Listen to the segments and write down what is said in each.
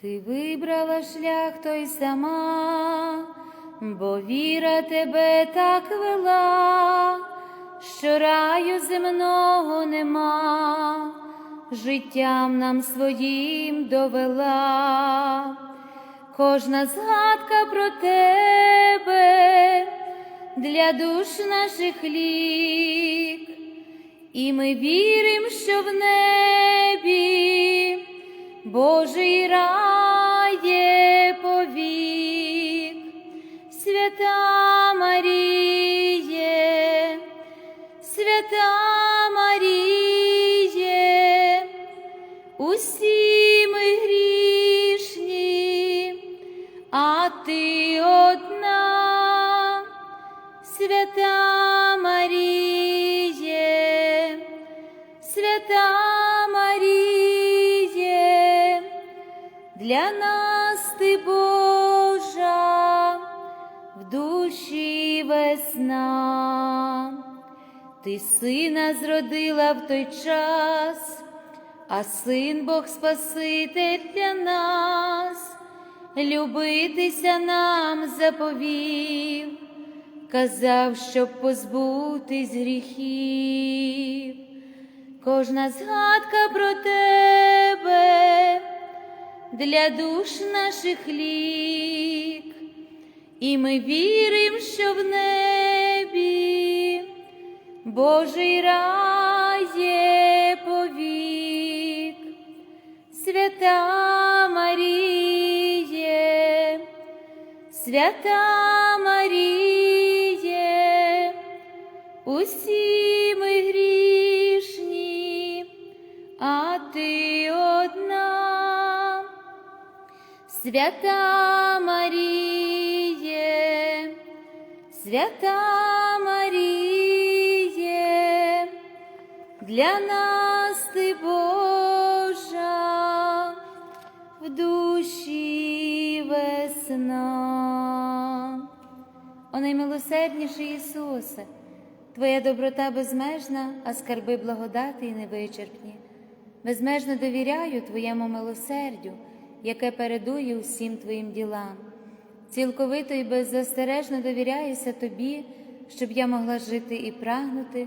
Ти вибрала шлях той сама, бо віра тебе так вела, що раю земного нема, життям нам своїм довела. Кожна згадка про тебе для душ наших лік, і ми віримо, що в небі Божий рає повік, свята сина зродила в той час, а син Бог Спаситель для нас, любитися нам заповів, казав, щоб позбутись гріхів. Кожна згадка про тебе для душ наших лік, і ми віримо, що в небі Божий рай є повік, свята Маріє, свята Маріє, усі ми грішні, а ти одна, свята Маріє, свята Маріє, для нас ти Божа, в душі весна. О наймилосердніший Ісусе, Твоя доброта безмежна, а скарби благодати і невичерпні. Безмежно довіряю Твоєму милосердю, яке передує усім Твоїм ділам. Цілковито і беззастережно довіряюся Тобі, щоб я могла жити і прагнути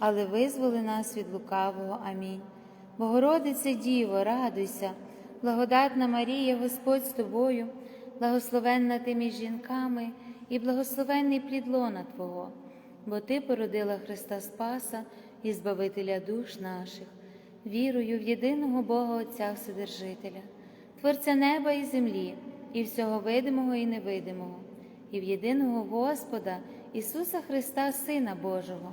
але визволи нас від лукавого. Амінь. Богородице Діво, радуйся, благодатна Марія, Господь з тобою, благословенна ти між жінками і благословенний плід лона Твого, бо Ти породила Христа Спаса і Збавителя душ наших, вірую в єдиного Бога Отця Вседержителя, Творця неба і землі, і всього видимого і невидимого, і в єдиного Господа Ісуса Христа, Сина Божого,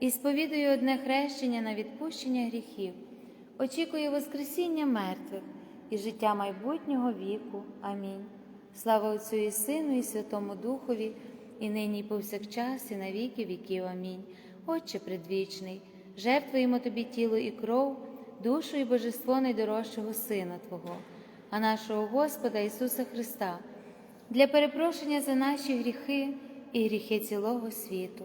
і сповідую одне хрещення на відпущення гріхів, очікую Воскресіння мертвих і життя майбутнього віку. Амінь. Слава Отцю і Сину, і Святому Духові, і нині, і повсякчас, і на віки віків. Амінь. Отче предвічний, жертвуємо Тобі тіло і кров, душу і божество найдорожчого Сина Твого, а нашого Господа Ісуса Христа, для перепрошення за наші гріхи і гріхи цілого світу,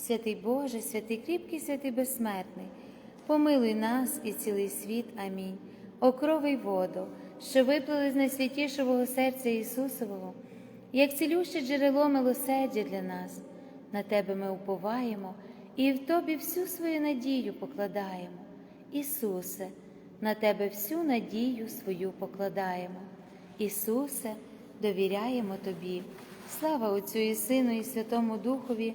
Святий Боже, святий кріпкий, святий безсмертний, помилуй нас і цілий світ. Амінь. О крови воду, що виплили з найсвятішого серця Ісусового, як цілюще джерело милосердя для нас, на Тебе ми уповаємо і в Тобі всю свою надію покладаємо. Ісусе, на Тебе всю надію свою покладаємо. Ісусе, довіряємо Тобі. Слава Отцю і Сину, і Святому Духові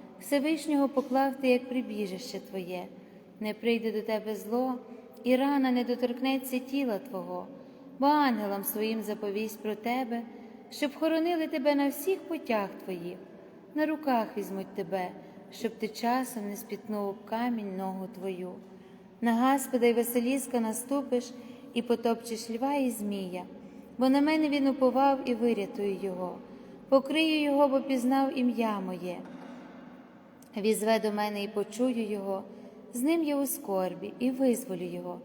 Всевишнього поклав ти, як прибіжище Твоє, не прийде до тебе зло, і рана не доторкнеться тіла Твого, бо ангелам своїм заповість про тебе, щоб хоронили тебе на всіх путях Твоїх, на руках візьмуть тебе, щоб ти часом не спітнув камінь ногу Твою. На Господа й Василіска наступиш і потопчеш льва і змія, бо на мене він уповав і вирятую його, покрию його, бо пізнав ім'я моє. Візве до мене і почую Його, з ним я у скорбі, і визволю Його,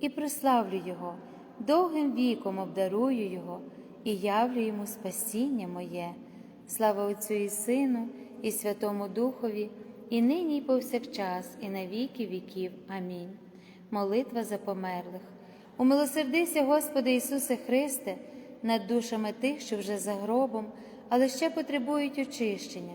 і прославлю Його, довгим віком обдарую Його і явлю йому спасіння моє. Слава Отцю і Сину, і Святому Духові, і нині, і повсякчас, і на віки віків. Амінь. Молитва за померлих. Умилосердися, Господи Ісусе Христе, над душами тих, що вже за гробом, але ще потребують очищення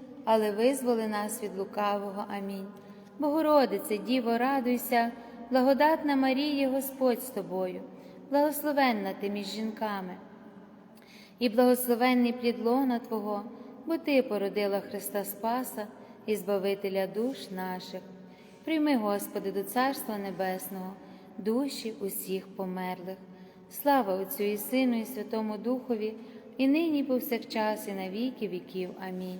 але визволи нас від лукавого. Амінь. Богородице, Діво, радуйся, благодатна Марія, Господь з тобою, благословенна ти між жінками, і благословенний плід лона Твого, бо Ти породила Христа Спаса і Збавителя душ наших. Прийми, Господи, до Царства Небесного, душі усіх померлих. Слава Отцю і Сину, і Святому Духові, і нині, і повсякчас, і на віки віків. Амінь.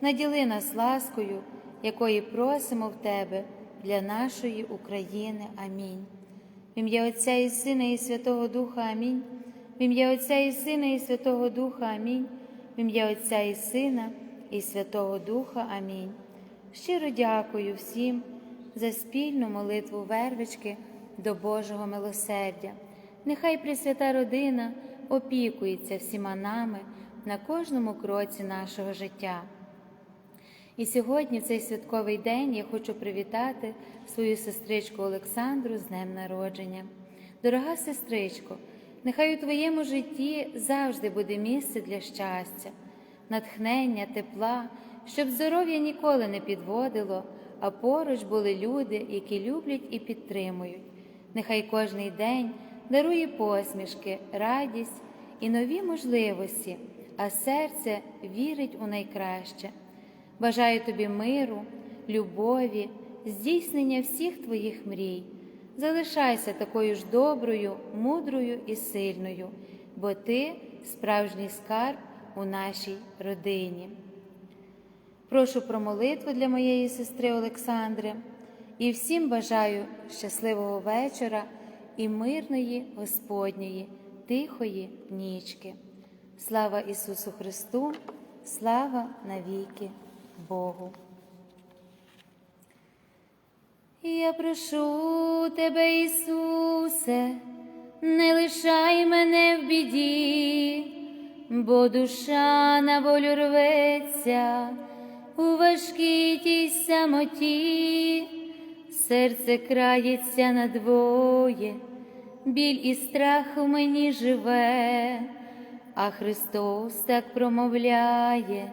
наділи нас ласкою, якої просимо в Тебе для нашої України. Амінь. В ім'я Отця і Сина, і Святого Духа Амінь. В ім'я Отця і Сина, і Святого Духа Амінь. В ім'я Отця і Сина, і Святого Духа Амінь. Щиро дякую всім за спільну молитву вервички до Божого милосердя. Нехай Пресвята родина опікується всіма нами на кожному кроці нашого життя. І сьогодні, в цей святковий день, я хочу привітати свою сестричку Олександру з днем народження. Дорога сестричко, нехай у твоєму житті завжди буде місце для щастя, натхнення, тепла, щоб здоров'я ніколи не підводило, а поруч були люди, які люблять і підтримують. Нехай кожний день дарує посмішки, радість і нові можливості, а серце вірить у найкраще. Бажаю тобі миру, любові, здійснення всіх твоїх мрій. Залишайся такою ж доброю, мудрою і сильною, бо ти справжній скарб у нашій родині. Прошу про молитву для моєї сестри Олександри і всім бажаю щасливого вечора і мирної Господньої, тихої нічки. Слава Ісусу Христу, слава навіки Богу. Я прошу тебе, Ісусе, не лишай мене в біді, бо душа на волю рветься у важкій тій самоті, серце крається надвоє, біль і страх у мені живе, а Христос так промовляє,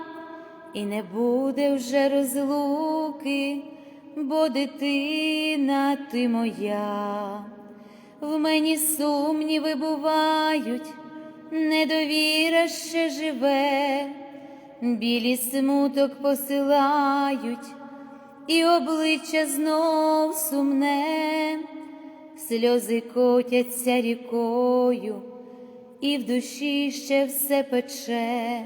і не буде вже розлуки, бо дитина ти моя. В мені сумніви бувають, недовіра ще живе, білі смуток посилають, і обличчя знов сумне, сльози котяться рікою, і в душі ще все пече,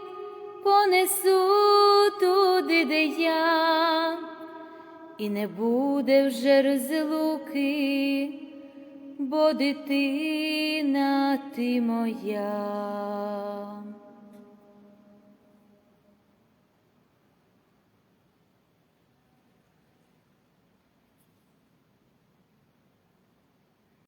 понесу туди, де я, і не буде вже розлуки бо дитина ти моя.